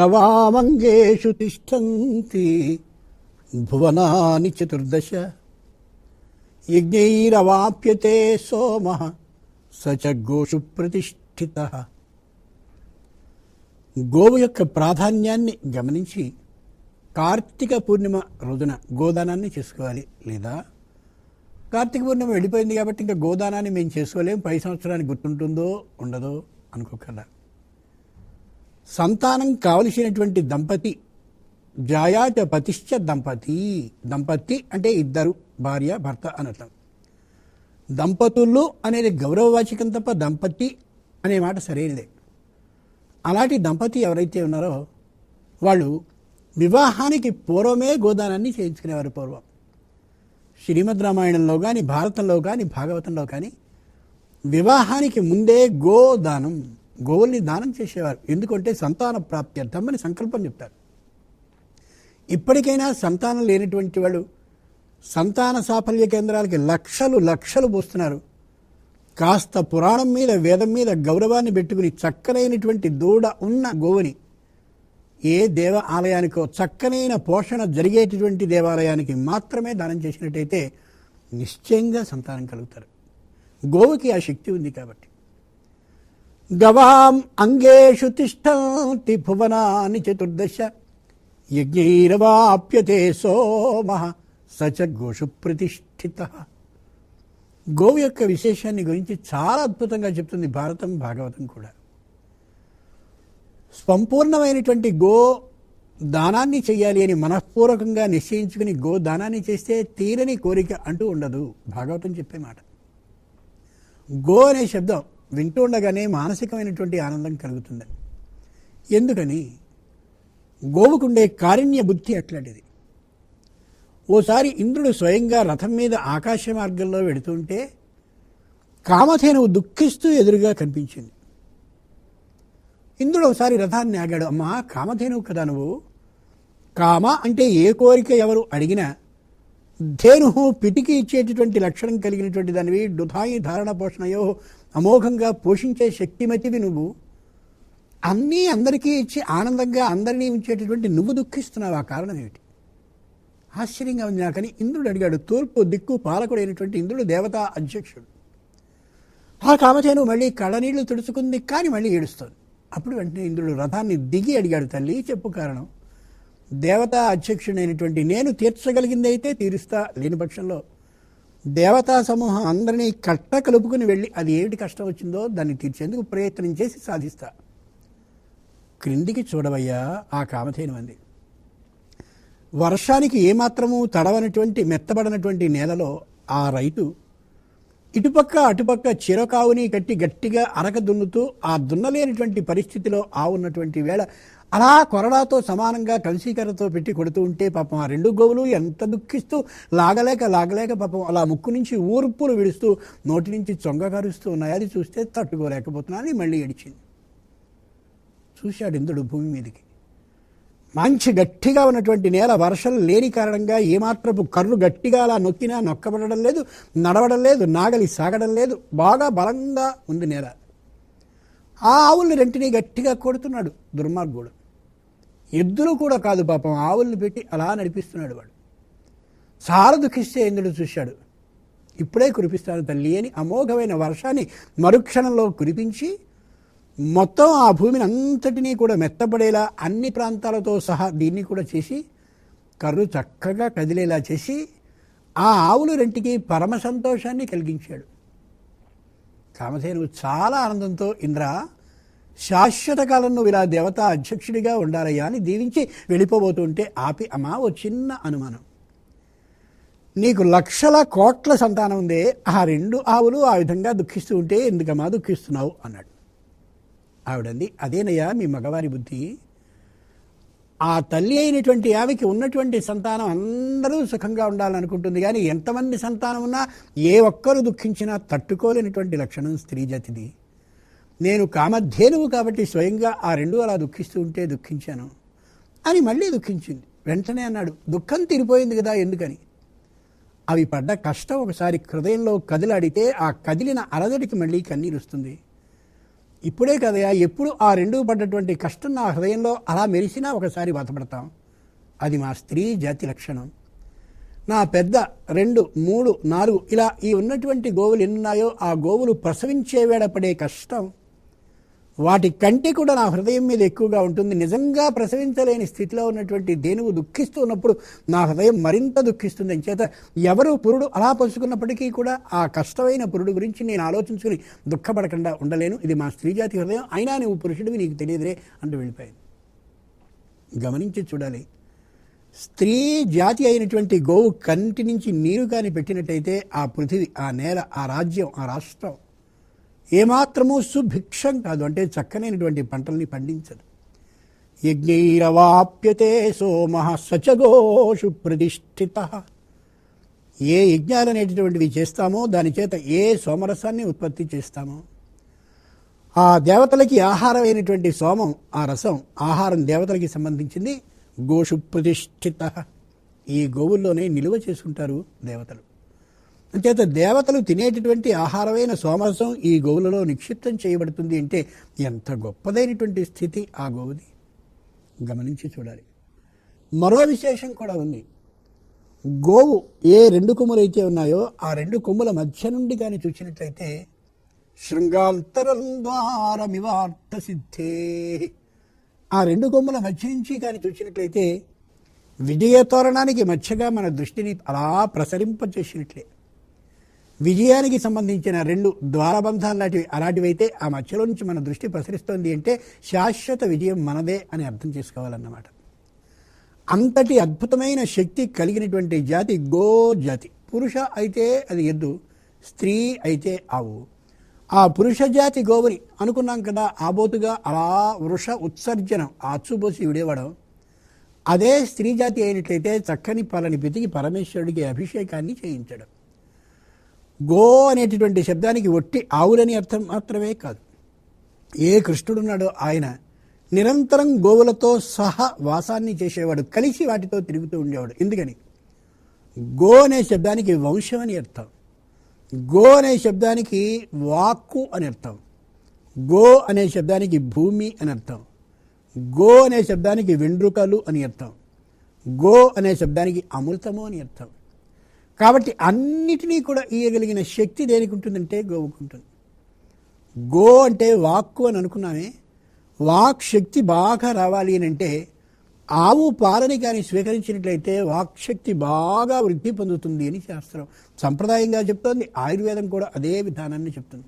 గవామంగేషు తిష్టంతి భువనాని చతుర్దశ. యజ్ఞైరవాప్యతే సోమ సచ గోషు ప్రతిష్ఠిత. గోవు యొక్క ప్రాధాన్యాన్ని గమనించి కార్తీక పూర్ణిమ రోజున గోదానాన్ని చేసుకోవాలి లేదా? కార్తీక పూర్ణిమ వెళ్ళిపోయింది కాబట్టి ఇంకా గోదానాన్ని మేము చేసుకోలేం. పై సంవత్సరానికి గుర్తుంటుందో ఉండదో అనుకోకుండా సంతానం కావలసినటువంటి దంపతి జాయాచ పతిశ్చ దంపతి దంపతి అంటే ఇద్దరు భార్య భర్త అనర్థం దంపతులు అనేది గౌరవవాచకం తప్ప దంపతి అనే మాట సరైనదే. అలాంటి దంపతి ఎవరైతే ఉన్నారో వాళ్ళు వివాహానికి పూర్వమే గోదానాన్ని చేయించుకునేవారు పూర్వం. శ్రీమద్ రామాయణంలో కానీ భారతంలో కానీ భాగవతంలో కానీ వివాహానికి ముందే గోదానం. గోవుల్ని దానం చేసేవారు. ఎందుకంటే సంతాన ప్రాప్తి అర్థమని సంకల్పం చెప్తారు. ఇప్పటికైనా సంతానం లేనటువంటి వాళ్ళు సంతాన సాఫల్య కేంద్రాలకి లక్షలు లక్షలు పోస్తున్నారు. కాస్త పురాణం మీద వేదం మీద గౌరవాన్ని పెట్టుకుని చక్కనైనటువంటి దూడ ఉన్న గోవుని ఏ దేవ ఆలయానికో చక్కనైన పోషణ జరిగేటటువంటి దేవాలయానికి మాత్రమే దానం చేసినట్టయితే నిశ్చయంగా సంతానం కలుగుతారు. గోవుకి ఆ శక్తి ఉంది కాబట్టి. గవాం అంగేషు తిష్టంతి భువనాని చతుర్దశ. యజ్ఞైరవాప్యతే సోమ సచ గోషు ప్రతిష్ఠిత. గోవు యొక్క విశేషాన్ని గురించి చాలా అద్భుతంగా చెప్తుంది భారతం భాగవతం కూడా. సంపూర్ణమైనటువంటి గో దానాన్ని చేయాలి అని మనఃపూర్వకంగా నిశ్చయించుకుని గో దానాన్ని చేస్తే తీరని కోరిక అంటూ ఉండదు. భాగవతం చెప్పే మాట. గో అనే శబ్దం వింటూ ఉండగానే మానసికమైనటువంటి ఆనందం కలుగుతుంది. ఎందుకని? గోవుకుండే కారుణ్య బుద్ధి అట్లాంటిది. ఓసారి ఇంద్రుడు స్వయంగా రథం మీద ఆకాశ మార్గంలో వెడుతుంటే కామధేనువు దుఃఖిస్తూ ఎదురుగా కనిపించింది. ఇంద్రుడు ఒకసారి రథాన్ని ఆగాడు. అమ్మా కామధేనువు కదా నువ్వు? కామ అంటే ఏ కోరిక ఎవరు అడిగినా ధేను పిటికి ఇచ్చేటటువంటి లక్షణం కలిగినటువంటి దానివి డుధాయి ధారణ పోషణయో అమోఘంగా పోషించే శక్తిమతివి నువ్వు అన్నీ అందరికీ ఇచ్చి ఆనందంగా అందరినీ ఉంచేటటువంటి నువ్వు దుఃఖిస్తున్నావు. ఆ కారణం ఏమిటి? ఆశ్చర్యంగా ఉంది నాకని ఇంద్రుడు అడిగాడు. తూర్పు దిక్కు పాలకుడైనటువంటి ఇంద్రుడు దేవతా అధ్యక్షుడు. ఆ కామధేను మళ్ళీ కళ్ళనీళ్ళు తుడుచుకుంది కానీ మళ్ళీ ఏడుస్తుంది. అప్పుడు వెంటనే ఇంద్రుడు రథాన్ని దిగి అడిగాడు తల్లి చెప్పు కారణం. దేవతా అధ్యక్షుడైనటువంటి నేను తీర్చగలిగింది అయితే తీరుస్తా లేని పక్షంలో దేవతా సమూహం అందరినీ కట్ట కలుపుకుని వెళ్ళి అది ఏమిటి కష్టం వచ్చిందో దాన్ని తీర్చేందుకు ప్రయత్నం చేసి సాధిస్తా. క్రిందికి చూడవయ్యా ఆ కామధేను అంది. వర్షానికి ఏమాత్రము తడవనటువంటి మెత్తబడినటువంటి నేలలో ఆ రైతు ఇటుపక్క అటుపక్క చిరకావుని కట్టి గట్టిగా అరక దున్నుతూ ఆ దున్నలేనటువంటి పరిస్థితిలో ఆ ఉన్నటువంటి వేళ అలా కొరడాతో సమానంగా కలసీకరతో పెట్టి కొడుతూ ఉంటే పాపం ఆ రెండు గోవులు ఎంత దుఃఖిస్తూ లాగలేక లాగలేక పాపం అలా ముక్కు నుంచి ఊర్పులు విడుస్తూ నోటి నుంచి చొంగ కరుస్తూ ఉన్నాయి. అది చూస్తే తట్టుకోలేకపోతున్నాను మళ్ళీ ఏడిచింది. చూశాడు ఇంద్రుడు భూమి మీదకి. మంచి గట్టిగా ఉన్నటువంటి నేల వర్షం లేని కారణంగా ఏమాత్రపు కర్రు గట్టిగా అలా నొక్కినా నొక్కబడడం లేదు నడవడం లేదు నాగలి సాగడం లేదు. బాగా బలంగా ఉంది నేల. ఆ ఆవుల్ని రెంటిని గట్టిగా కొడుతున్నాడు దుర్మార్గుడు. ఎద్దులు కూడా కాదు పాపం ఆవుల్ని పెట్టి అలా నడిపిస్తున్నాడు వాడు. చాలా దుఃఖిస్తే ఇంద్రుడు చూశాడు. ఇప్పుడే కురిపిస్తాను తల్లి అని అమోఘమైన వర్షాన్ని మరుక్షణంలో కురిపించి మొత్తం ఆ భూమిని అంతటినీ కూడా మెత్తబడేలా అన్ని ప్రాంతాలతో సహా దీన్ని కూడా చేసి కర్రు చక్కగా కదిలేలా చేసి ఆ ఆవులు రెంటికి పరమ సంతోషాన్ని కలిగించాడు. కామధేనువు చాలా ఆనందంతో ఇంద్ర శాశ్వత కాలం నువ్వు ఇలా దేవతా అధ్యక్షుడిగా ఉండాలయ్యా అని దీవించి వెళ్ళిపోబోతుంటే ఆపి అమ్మా ఓ చిన్న అనుమానం. నీకు లక్షల కోట్ల సంతానం ఉందే ఆ రెండు ఆవులు ఆ విధంగా దుఃఖిస్తూ ఉంటే ఎందుకమ్మా దుఃఖిస్తున్నావు అన్నాడు. ఆవిడంది అదేనయ్యా మీ మగవారి బుద్ధి. ఆ తల్లి అయినటువంటి ఆమెకి ఉన్నటువంటి సంతానం అందరూ సుఖంగా ఉండాలనుకుంటుంది కానీ ఎంతమంది సంతానం ఉన్నా ఏ ఒక్కరు దుఃఖించినా తట్టుకోలేనటువంటి లక్షణం స్త్రీ జాతిది. నేను కామధేనువు కాబట్టి స్వయంగా ఆ రెండు అలా దుఃఖిస్తూ ఉంటే దుఃఖించాను. అని మళ్ళీ దుఃఖించింది. వెంటనే అన్నాడు దుఃఖం తీరిపోయింది కదా ఎందుకని? అవి పడ్డ కష్టం ఒకసారి హృదయంలో కదిలాడితే ఆ కదిలిన అలజడికి మళ్ళీ కన్నీరు వస్తుంది. ఇప్పుడే కదయా ఎప్పుడు ఆ రెండు పడ్డటువంటి కష్టం నా హృదయంలో అలా మెరిసినా ఒకసారి బాధపడతాం. అది మా స్త్రీ జాతి లక్షణం. నా పెద్ద రెండు మూడు నాలుగు ఇలా ఈ ఉన్నటువంటి గోవులు ఎన్నున్నాయో ఆ గోవులు ప్రసవించే వేళ పడే కష్టం వాటి కంటే కూడా నా హృదయం మీద ఎక్కువగా ఉంటుంది. నిజంగా ప్రసవించలేని స్థితిలో ఉన్నటువంటి దేనువు దుఃఖిస్తూ ఉన్నప్పుడు నా హృదయం మరింత దుఃఖిస్తుంది. అని చేత ఎవరు పురుడు అలా పరుచుకున్నప్పటికీ కూడా ఆ కష్టమైన పురుడు గురించి నేను ఆలోచించుకుని దుఃఖపడకుండా ఉండలేను. ఇది మా స్త్రీ జాతి హృదయం. అయినా నువ్వు పురుషుడివి నీకు తెలియదురే అంటూ వెళ్ళిపోయింది గమనించి చూడాలి. స్త్రీ జాతి అయినటువంటి గోవు కంటి నుంచి నీరు కానీ పెట్టినట్టయితే ఆ పృథివీ ఆ నేల ఆ రాజ్యం ఆ రాష్ట్రం ఏమాత్రమూ సుభిక్షం కాదు. అంటే చక్కనైనటువంటి పంటల్ని పండించదు. యజ్ఞైరవాప్యతే సోమ సచగోషు ప్రతిష్ఠిత. ఏ యజ్ఞాలు అనేటటువంటివి చేస్తామో దాని చేత ఏ సోమరసాన్ని ఉత్పత్తి చేస్తామో ఆ దేవతలకి ఆహారమైనటువంటి సోమం ఆ రసం ఆహారం దేవతలకి సంబంధించింది గోషు ప్రతిష్ఠిత. ఈ గోవుల్లోనే నిలువ చేసుకుంటారు దేవతలు. అంచేత దేవతలు తినేటటువంటి ఆహారమైన సోమరసం ఈ గోవులలో నిక్షిప్తం చేయబడుతుంది అంటే ఎంత గొప్పదైనటువంటి స్థితి ఆ గోవుది? గమనించి చూడాలి. మరో విశేషం కూడా ఉంది. గోవు ఏ రెండు కొమ్ములు అయితే ఉన్నాయో ఆ రెండు కొమ్ముల మధ్య నుండి కానీ చూసినట్లయితే శృంగాంతరం ద్వారమివార్థ సిద్ధే. ఆ రెండు కొమ్ముల మధ్య నుంచి కానీ చూసినట్లయితే విజయ తోరణానికి మధ్యగా మన దృష్టిని అలా ప్రసరింపచేసినట్లే విజయానికి సంబంధించిన రెండు ద్వారబంధాలు లాంటివి అలాంటివైతే ఆ మధ్యలో నుంచి మన దృష్టి ప్రసరిస్తోంది అంటే శాశ్వత విజయం మనదే అని అర్థం చేసుకోవాలన్నమాట. అంతటి అద్భుతమైన శక్తి కలిగినటువంటి జాతి గో జాతి. పురుష అయితే అది ఎద్దు స్త్రీ అయితే ఆవు. ఆ పురుష జాతి గోవుని అనుకున్నాం కదా ఆబోతుగా అలా వృష ఉత్సర్జనం ఆచుబోసి విడేవడం. అదే స్త్రీ జాతి అయినట్లయితే చక్కని పాలని పితికి పరమేశ్వరుడికి అభిషేకాన్ని చేయించడం. గో అనేటటువంటి శబ్దానికి ఒట్టి ఆవులని అర్థం మాత్రమే కాదు. ఏ కృష్ణుడున్నాడో ఆయన నిరంతరం గోవులతో సహా వాసాన్ని చేసేవాడు కలిసి వాటితో తిరుగుతూ ఉండేవాడు. ఎందుకని? గో అనే శబ్దానికి వంశం అని అర్థం. గో అనే శబ్దానికి వాక్కు అని అర్థం. గో అనే శబ్దానికి భూమి అని అర్థం. గో అనే శబ్దానికి వెండ్రుకలు అని అర్థం. గో అనే శబ్దానికి అమృతము అని అర్థం. కాబట్టి అన్నిటినీ కూడా ఇయ్యగలిగిన శక్తి దేనికి ఉంటుందంటే గోవుకు ఉంటుంది. గో అంటే వాక్కు అని అనుకున్నామే. వాక్ శక్తి బాగా రావాలి అని అంటే ఆవు పాలని కానీ స్వీకరించినట్లయితే వాక్ శక్తి బాగా వృద్ధి పొందుతుంది అని శాస్త్రం సంప్రదాయంగా చెప్తోంది. ఆయుర్వేదం కూడా అదే విధానాన్ని చెప్తుంది.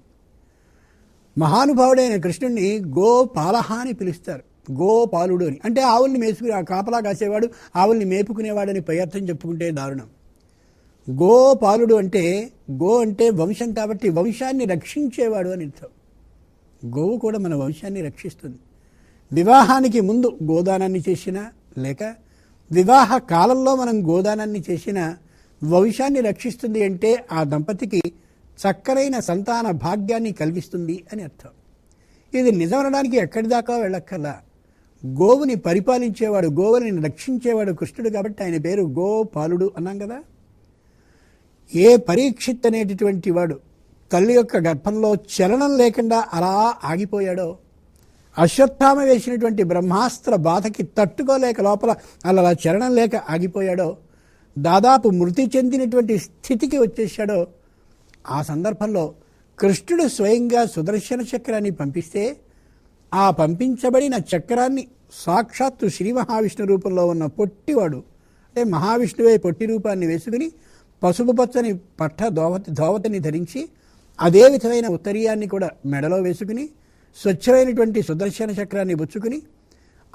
మహానుభావుడైన కృష్ణుడిని గో పాలహ అని పిలుస్తారు. గోపాలుడు అని. అంటే ఆవుల్ని మేసుకుని ఆ కాపలా కాసేవాడు ఆవుల్ని మేపుకునేవాడని పై అర్థం చెప్పుకుంటే దారుణం. గోపాలుడు అంటే గో అంటే వంశం కాబట్టి వంశాన్ని రక్షించేవాడు అని అర్థం. గోవు కూడా మన వంశాన్ని రక్షిస్తుంది. వివాహానికి ముందు గోదానాన్ని చేసినా లేక వివాహ కాలంలో మనం గోదానాన్ని చేసినా వంశాన్ని రక్షిస్తుంది అంటే ఆ దంపతికి చక్కనైన సంతాన భాగ్యాన్ని కలిగిస్తుంది అని అర్థం. ఇది నిజమనడానికి ఎక్కడి దాకా వెళ్ళక్కర్లా. గోవుని పరిపాలించేవాడు గోవుని రక్షించేవాడు కృష్ణుడు కాబట్టి ఆయన పేరు గోపాలుడు అన్నాం కదా? ఏ పరీక్షిత్ అనేటటువంటి వాడు తల్లి యొక్క గర్భంలో చలనం లేకుండా అలా ఆగిపోయాడో అశ్వత్థామ వేసినటువంటి బ్రహ్మాస్త్ర బాధకి తట్టుకోలేక లోపల అలా చలనం లేక ఆగిపోయాడో దాదాపు మృతి చెందినటువంటి స్థితికి వచ్చేసాడో ఆ సందర్భంలో కృష్ణుడు స్వయంగా సుదర్శన చక్రాన్ని పంపిస్తే ఆ పంపించబడిన చక్రాన్ని సాక్షాత్తు శ్రీ మహావిష్ణు రూపంలో ఉన్న పొట్టివాడు అంటే మహావిష్ణువే పొట్టి రూపాన్ని వేసుకుని పసుపు పచ్చని పట్ట దోవతి ధోవతిని ధరించి అదే విధమైన ఉత్తరీయాన్ని కూడా మెడలో వేసుకుని స్వచ్ఛమైనటువంటి సుదర్శన చక్రాన్ని బుచ్చుకుని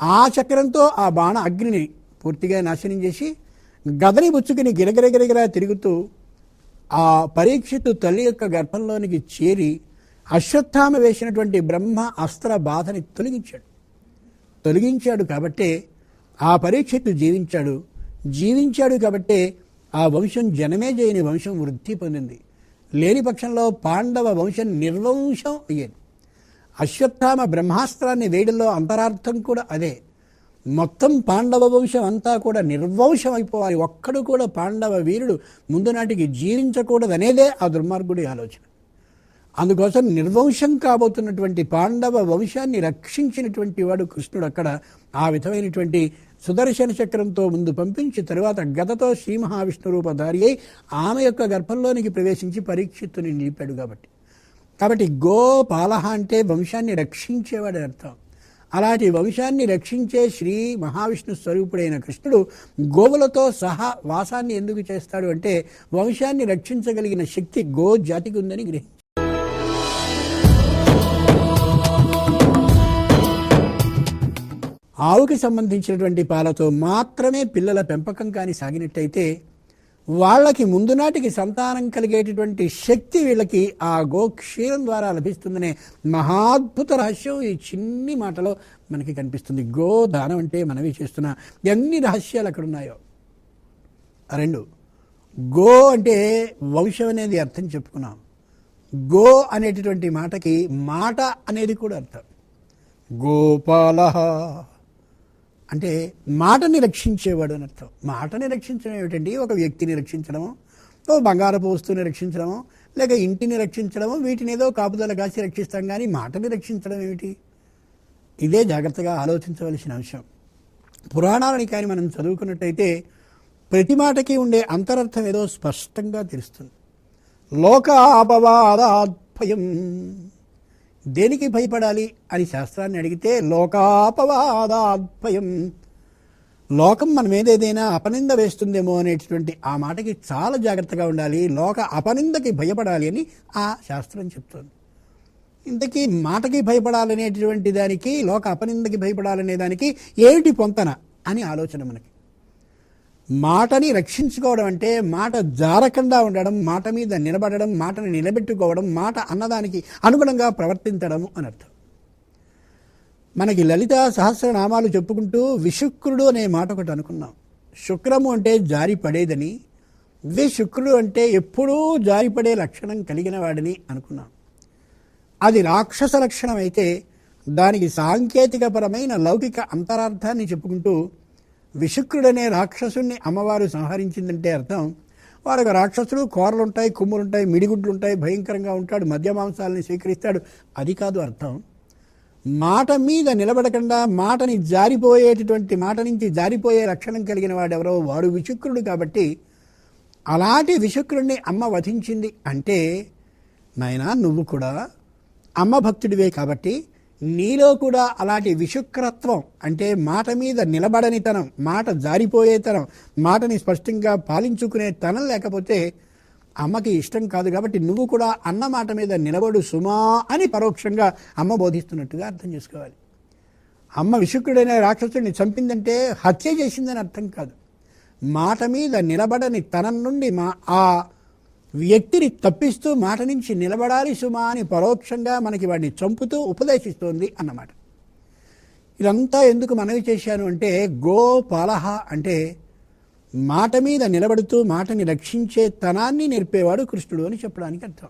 ఆ చక్రంతో ఆ బాణ అగ్నిని పూర్తిగా నాశనం చేసి గదని బుచ్చుకుని గిరగిరగిరగిరా తిరుగుతూ ఆ పరీక్షిత్తు తల్లి యొక్క గర్భంలోనికి చేరి అశ్వత్థామ వేసినటువంటి బ్రహ్మ అస్త్ర బాధని తొలగించాడు. తొలగించాడు కాబట్టే ఆ పరీక్షిత్తు జీవించాడు. జీవించాడు కాబట్టే ఆ వంశం జనమే చేయని వంశం వృద్ధి పొందింది. లేని పక్షంలో పాండవ వంశం నిర్వంశం అయ్యేది. అశ్వత్థామ బ్రహ్మాస్త్రాన్ని వేయడంలో అంతరార్థం కూడా అదే. మొత్తం పాండవ వంశం అంతా కూడా నిర్వంశం అయిపోవాలి. ఒక్కడు కూడా పాండవ వీరుడు ముందు నాటికి జీవించకూడదనేదే ఆ దుర్మార్గుడి ఆలోచన. అందుకోసం నిర్వంశం కాబోతున్నటువంటి పాండవ వంశాన్ని రక్షించినటువంటి వాడు కృష్ణుడు అక్కడ. ఆ విధమైనటువంటి సుదర్శన చక్రంతో ముందు పంపించి తరువాత గదతో శ్రీ మహావిష్ణు రూపధారి అయి ఆమె యొక్క గర్భంలోనికి ప్రవేశించి పరీక్షిత్తుని నిలిపాడు కాబట్టి. కాబట్టి గోపాల అంటే వంశాన్ని రక్షించేవాడని అర్థం. అలాంటి వంశాన్ని రక్షించే శ్రీ మహావిష్ణు స్వరూపుడైన కృష్ణుడు గోవులతో సహా వాసాన్ని ఎందుకు చేస్తాడు అంటే వంశాన్ని రక్షించగలిగిన శక్తి గో జాతికి ఉందని గ్రహించారు ఆవుకి సంబంధించినటువంటి పాలతో మాత్రమే పిల్లల పెంపకం కానీ సాగినట్టయితే వాళ్ళకి ముందు నాటికి సంతానం కలిగేటటువంటి శక్తి వీళ్ళకి ఆ గోక్షీరం ద్వారా లభిస్తుందనే మహాద్భుత రహస్యం ఈ చిన్ని మాటలో మనకి కనిపిస్తుంది. గో దానం అంటే మనవి చేస్తున్న ఎన్ని రహస్యాలు అక్కడ ఉన్నాయో రెండు గో అంటే వంశం అనేది అర్థం చెప్పుకున్నాం. గో అనేటటువంటి మాటకి మాట అనేది కూడా అర్థం. గోపాల అంటే మాటని రక్షించేవాడు అని అర్థం. మాటని రక్షించడం ఏమిటండి? ఒక వ్యక్తిని రక్షించడము ఓ బంగారపు వస్తువుని రక్షించడము లేక ఇంటిని రక్షించడము వీటిని ఏదో కాపుదల కాసి రక్షిస్తాం కానీ మాటని రక్షించడం ఏమిటి? ఇదే జాగ్రత్తగా ఆలోచించవలసిన అంశం. పురాణాలని కానీ మనం చదువుకున్నట్టయితే ప్రతి మాటకి ఉండే అంతరర్థం ఏదో స్పష్టంగా తెలుస్తుంది. లోకాపవాదాద్భయం. దేనికి భయపడాలి అని శాస్త్రాన్ని అడిగితే లోకాపవాదాద్భయం. లోకం మన మీద ఏదైనా అపనింద వేస్తుందేమో అనేటటువంటి ఆ మాటకి చాలా జాగ్రత్తగా ఉండాలి లోక అపనిందకి భయపడాలి అని ఆ శాస్త్రం చెప్తుంది. ఇంతకీ మాటకి భయపడాలనేటువంటి దానికి లోక అపనిందకి భయపడాలనే దానికి ఏమిటి పొంతన అని ఆలోచన మనకి. మాటని రక్షించుకోవడం అంటే మాట జారకుండా ఉండడం మాట మీద నిలబడడం మాటని నిలబెట్టుకోవడం మాట అన్నదానికి అనుగుణంగా ప్రవర్తించడం అని అర్థం. మనకి లలిత సహస్రనామాలు చెప్పుకుంటూ విశుక్రుడు అనే మాట ఒకటి అనుకున్నాం. శుక్రము అంటే జారి పడేదని విశుక్రుడు అంటే ఎప్పుడూ జారిపడే లక్షణం కలిగిన వాడిని అనుకున్నాం. అది రాక్షస లక్షణం అయితే దానికి సాంకేతికపరమైన లౌకిక అంతరార్థాన్ని చెప్పుకుంటూ విశుక్రుడనే రాక్షసుణ్ణి అమ్మవారు సంహరించిందంటే అర్థం. వారికి రాక్షసుడు కూరలుంటాయి కుమ్ములుంటాయి మిడిగుడ్లుంటాయి భయంకరంగా ఉంటాడు మద్య మాంసాలని స్వీకరిస్తాడు. అది కాదు అర్థం. మాట మీద నిలబడకుండా మాటని జారిపోయేటటువంటి మాట నుంచి జారిపోయే లక్షణం కలిగిన వాడెవరో? వాడు విశుక్రుడు కాబట్టి అలాంటి విశుక్రుడిని అమ్మ వధించింది అంటే నాయనా నువ్వు కూడా అమ్మ భక్తుడివే కాబట్టి నీలో కూడా అలాంటి విషుక్రత్వం అంటే మాట మీద నిలబడనితనం మాట జారిపోయే తనం మాటని స్పష్టంగా పాలించుకునే తనం లేకపోతే అమ్మకి ఇష్టం కాదు కాబట్టి నువ్వు కూడా అన్న మాట మీద నిలబడు సుమా అని పరోక్షంగా అమ్మ బోధిస్తున్నట్టుగా అర్థం చేసుకోవాలి. అమ్మ విశుక్రుడైన రాక్షసుడిని చంపిందంటే హత్య చేసిందని అర్థం కాదు. మాట మీద నిలబడని తనం నుండి మా ఆ వ్యక్తిని తప్పిస్తూ మాట నుంచి నిలబడాలి సుమా అని పరోక్షంగా మనకి వాడిని చంపుతూ ఉపదేశిస్తోంది అన్నమాట. ఇదంతా ఎందుకు మనవి చేశాను అంటే గో పాలహ అంటే మాట మీద నిలబడుతూ మాటని రక్షించే తనాన్ని నేర్పేవాడు కృష్ణుడు అని చెప్పడానికి అర్థం.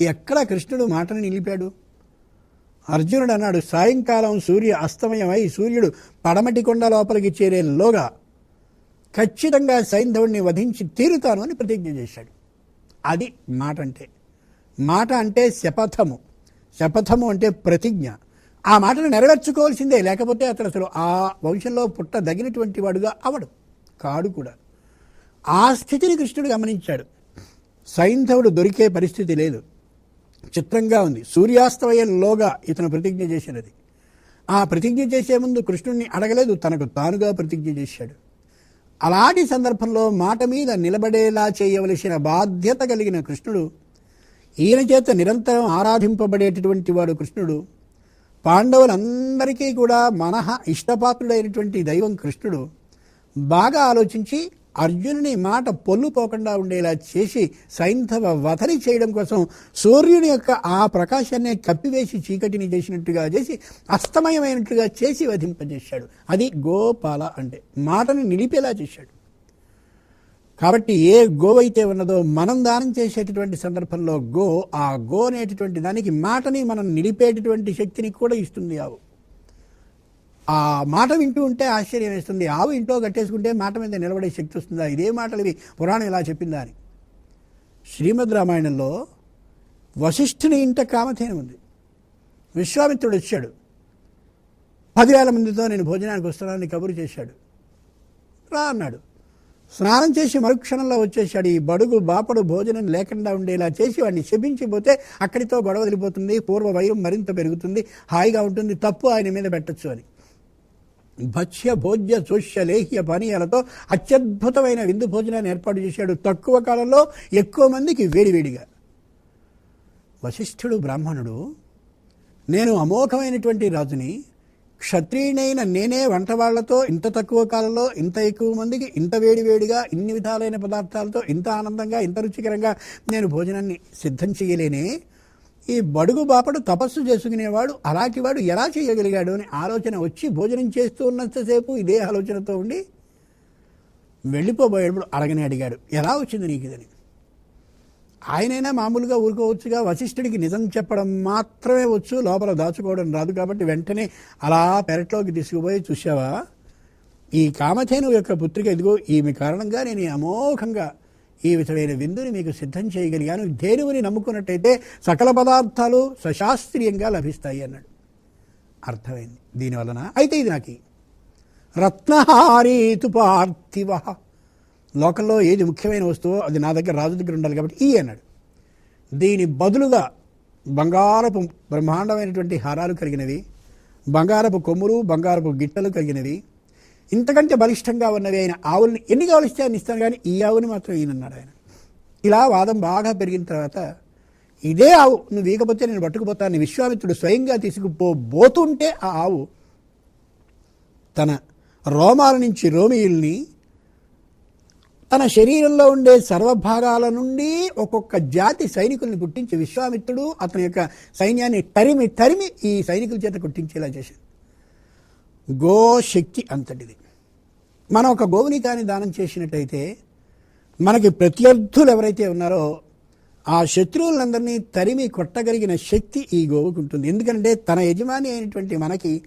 ఎక్కడ కృష్ణుడు మాటని నిలిపాడు? అర్జునుడు అన్నాడు సాయంకాలం సూర్య అస్తమయమై సూర్యుడు పడమటి కొండ లోపలికి చేరేలోగా ఖచ్చితంగా సైంధవుడిని వధించి తీరుతాను అని ప్రతిజ్ఞ చేశాడు. అది మాట అంటే. మాట అంటే శపథము. శపథము అంటే ప్రతిజ్ఞ. ఆ మాటను నెరవేర్చుకోవాల్సిందే. లేకపోతే అతడు అసలు ఆ వంశంలో పుట్టదగినటువంటి వాడుగా అవడు. కాడు కూడా. ఆ స్థితిని కృష్ణుడు గమనించాడు. సైంధవుడు దొరికే పరిస్థితి లేదు. చిత్రంగా ఉంది. సూర్యాస్తమయంలోగా ఇతను ప్రతిజ్ఞ చేసినది ఆ ప్రతిజ్ఞ చేసే ముందు కృష్ణుడిని అడగలేదు. తనకు తానుగా ప్రతిజ్ఞ చేశాడు. అలాంటి సందర్భంలో మాట మీద నిలబడేలా చేయవలసిన బాధ్యత కలిగిన కృష్ణుడు ఈయన చేత నిరంతరం ఆరాధింపబడేటటువంటి వాడు కృష్ణుడు. పాండవులందరికీ కూడా మనహ ఇష్టపాత్రుడైనటువంటి దైవం కృష్ణుడు. బాగా ఆలోచించి అర్జునుని మాట పొల్లుపోకుండా ఉండేలా చేసి సైంధవ వధని చేయడం కోసం సూర్యుని యొక్క ఆ ప్రకాశాన్ని కప్పివేసి చీకటిని చేసినట్టుగా చేసి అస్తమయమైనట్టుగా చేసి వధింపజేశాడు. అది గోపాల అంటే మాటని నిలిపేలా చేశాడు. కాబట్టి ఏ గోవైతే ఉన్నదో మనం దానం చేసేటటువంటి సందర్భంలో గో ఆ గో అనేటటువంటి దానికి మాటని మనం నిలిపేటటువంటి శక్తిని కూడా ఇస్తుంది ఆవు. ఆ మాట వింటూ ఉంటే ఆశ్చర్యం వేస్తుంది. ఆవు ఇంట్లో కట్టేసుకుంటే మాట మీద నిలబడే శక్తి వస్తుందా? ఇదే మాటలు ఇవి. పురాణం ఇలా చెప్పిందా అని శ్రీమద్ రామాయణంలో వశిష్ఠుని ఇంట కామధేనం ఉంది. విశ్వామిత్రుడు వచ్చాడు. పదివేల మందితో నేను భోజనానికి వస్తున్నానని కబురు చేశాడు. రా అన్నాడు. స్నానం చేసి మరుక్షణంలో వచ్చేసాడు ఈ బడుగు బాపడు భోజనం లేకుండా ఉండేలా చేసి వాడిని శపించిపోతే అక్కడితో గొడవ వదిలిపోతుంది. పూర్వ వైరం మరింత పెరుగుతుంది. హాయిగా ఉంటుంది. తప్పు ఆయన మీద పెట్టచ్చు అని. భక్ష్య భోజ్య శోష్య లేహ్య పానీయాలతో అత్యద్భుతమైన విందు భోజనాన్ని ఏర్పాటు చేశాడు. తక్కువ కాలంలో ఎక్కువ మందికి వేడివేడిగా. వశిష్ఠుడు బ్రాహ్మణుడు నేను అమోఘమైనటువంటి రాజుని క్షత్రియునైన నేనే వంటవాళ్ళతో ఇంత తక్కువ కాలంలో ఇంత ఎక్కువ మందికి ఇంత వేడివేడిగా ఇన్ని విధాలైన పదార్థాలతో ఇంత ఆనందంగా ఇంత రుచికరంగా నేను భోజనాన్ని సిద్ధం చేయలేనే ఈ బడుగు బాపడు తపస్సు చేసుకునేవాడు అలాంటివాడు ఎలా చేయగలిగాడు అని ఆలోచన వచ్చి భోజనం చేస్తూ ఉన్నంతసేపు ఇదే ఆలోచనతో ఉండి వెళ్ళిపోబోయేటప్పుడు అడగని అడిగాడు ఎలా వచ్చింది నీకు ఇదని? ఆయనైనా మామూలుగా ఊరుకోవచ్చుగా వశిష్ఠుడికి నిజం చెప్పడం మాత్రమే వచ్చు లోపల దాచుకోవడం రాదు కాబట్టి వెంటనే అలా పెరట్లోకి తీసుకుపోయి చూసావా ఈ కామధేను యొక్క పుత్రిక ఇదిగో ఈమె కారణంగా నేను అమోఘంగా ఈ విధమైన విందుని మీకు సిద్ధం చేయగలిగాను. ధేనువుని నమ్ముకున్నట్టయితే సకల పదార్థాలు సశాస్త్రీయంగా లభిస్తాయి అన్నాడు. అర్థమైంది. దీనివలన అయితే ఇది నాకు. రత్నహారీతు పార్థివ. లోకంలో ఏది ముఖ్యమైన వస్తువో అది నా దగ్గర రాజు దగ్గర ఉండాలి కాబట్టి ఈ అన్నాడు. దీని బదులుగా బంగారపు బ్రహ్మాండమైనటువంటి హారాలు కలిగినవి బంగారపు కొమ్ములు బంగారపు గిట్టలు కలిగినవి ఇంతకంటే బలిష్టంగా ఉన్నవి ఆయన. ఆవుల్ని ఎన్ని కావలిస్తే అని ఇస్తాను కానీ ఈ ఆవుని మాత్రం ఈయనన్నాడు ఆయన. ఇలా వాదం బాగా పెరిగిన తర్వాత ఇదే ఆవు నువ్వు వీకపోతే నేను పట్టుకుపోతాను విశ్వామిత్రుడు స్వయంగా తీసుకుపోబోతుంటే ఆ ఆవు తన రోమాల నుంచి రోమియుల్ని తన శరీరంలో ఉండే సర్వభాగాల నుండి ఒక్కొక్క జాతి సైనికుల్ని పుట్టించి విశ్వామిత్రుడు అతని యొక్క సైన్యాన్ని తరిమి తరిమి ఈ సైనికుల చేత కుట్టించేలా చేశాడు. గోశక్తి అంతటిది. మనం ఒక గోవుని కానీ దానం చేసినట్టయితే మనకి ప్రత్యర్థులు ఎవరైతే ఉన్నారో ఆ శత్రువులందరినీ తరిమి కొట్టగలిగిన శక్తి ఈ గోవుకు ఉంటుంది. ఎందుకంటే తన యజమాని అయినటువంటి మనకి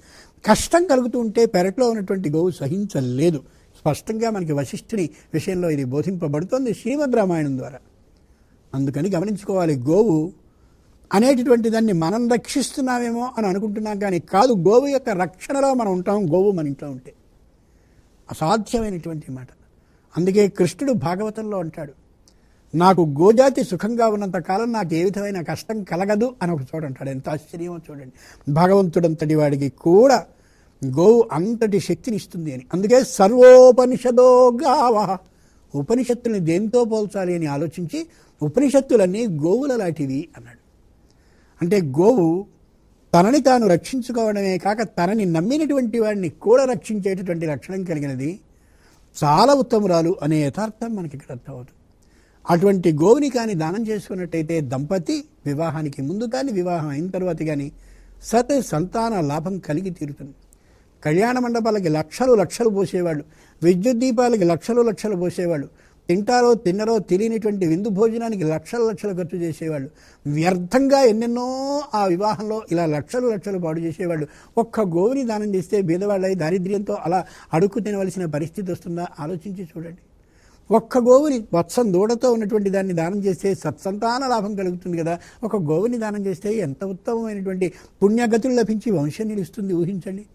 కష్టం కలుగుతూ ఉంటే పెరట్లో ఉన్నటువంటి గోవు సహించలేదు. స్పష్టంగా మనకి వశిష్ఠుని విషయంలో ఇది బోధింపబడుతోంది శ్రీమద్ రామాయణం ద్వారా. అందుకని గమనించుకోవాలి గోవు అనేటటువంటి దాన్ని మనం రక్షిస్తున్నామేమో అని అనుకుంటున్నాం కానీ కాదు గోవు యొక్క రక్షణలో మనం ఉంటాం గోవు మన ఇంట్లో ఉంటే. అసాధ్యమైనటువంటి మాట. అందుకే కృష్ణుడు భాగవతంలో అంటాడు నాకు గోజాతి సుఖంగా ఉన్నంత కాలం నాకు ఏ విధమైన కష్టం కలగదు అని ఒక చోట అంటాడు. ఎంత ఆశ్చర్యమో చూడండి. భగవంతుడంతటి వాడికి కూడా గోవు అంతటి శక్తిని ఇస్తుంది అని. అందుకే సర్వోపనిషదో గావ. ఉపనిషత్తుల్ని దేంతో పోల్చాలి అని ఆలోచించి ఉపనిషత్తులన్నీ గోవుల లాంటివి అన్నాడు. అంటే గోవు తనని తాను రక్షించుకోవడమే కాక తనని నమ్మినటువంటి వాడిని కూడా రక్షించేటటువంటి లక్షణం కలిగినది చాలా ఉత్తమురాలు అనే యథార్థం మనకి ఇక్కడ అర్థమవుతుంది. అటువంటి గోవుని కానీ దానం చేసుకున్నట్టయితే దంపతి వివాహానికి ముందు కానీ వివాహం అయిన తర్వాత కానీ సత్ సంతాన లాభం కలిగి తీరుతుంది. కళ్యాణ మండపాలకి లక్షలు లక్షలు పోసేవాళ్ళు విద్యుత్ దీపాలకి లక్షలు లక్షలు పోసేవాళ్ళు తింటారో తిన్నరో తెలియనిటువంటి విందు భోజనానికి లక్షల లక్షలు ఖర్చు చేసేవాళ్ళు. వ్యర్థంగా ఎన్నెన్నో ఆ వివాహంలో ఇలా లక్షలు లక్షలు పాడు చేసేవాళ్ళు. ఒక్క గోవుని దానం చేస్తే బీదవాళ్ళై దారిద్ర్యంతో అలా అడుక్కు తినవలసిన పరిస్థితి వస్తుందా? ఆలోచించి చూడండి. ఒక్క గోవుని వత్సం దూడతో ఉన్నటువంటి దాన్ని దానం చేస్తే సత్సంతాన లాభం కలుగుతుంది కదా. ఒక గోవుని దానం చేస్తే ఎంత ఉత్తమమైనటువంటి పుణ్యగతులు లభించి వంశం నిలుస్తుంది. ఊహించండి.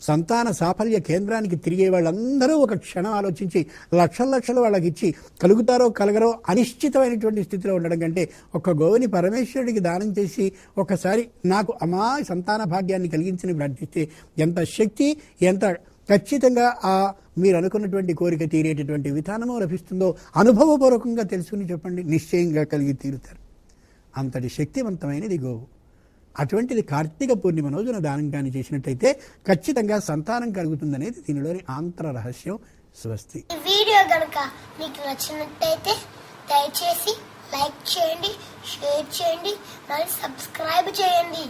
సంతాన సాఫల్య కేంద్రానికి తిరిగే వాళ్ళందరూ ఒక క్షణం ఆలోచించి లక్షల లక్షలు వాళ్ళకి ఇచ్చి కలుగుతారో కలగరో అనిశ్చితమైనటువంటి స్థితిలో ఉండడం కంటే ఒక గోవుని పరమేశ్వరుడికి దానం చేసి ఒకసారి నాకు అమా సంతాన భాగ్యాన్ని కలిగించిన ప్రార్థిస్తే ఎంత శక్తి ఎంత ఖచ్చితంగా ఆ మీరు అనుకున్నటువంటి కోరిక తీరేటటువంటి విధానము లభిస్తుందో అనుభవపూర్వకంగా తెలుసుకుని చెప్పండి. నిశ్చయంగా కలిగి తీరుతారు. అంతటి శక్తివంతమైనది గోవు. అటువంటిది కార్తీక పూర్ణిమ రోజున దానం కానీ చేసినట్టయితే ఖచ్చితంగా సంతానం కలుగుతుందనేది దీనిలోని ఆంతర రహస్యం స్వస్తి. ఈ వీడియో కనుక మీకు నచ్చినట్టయితే దయచేసి లైక్ చేయండి షేర్ చేయండి మరియు సబ్స్క్రైబ్ చేయండి.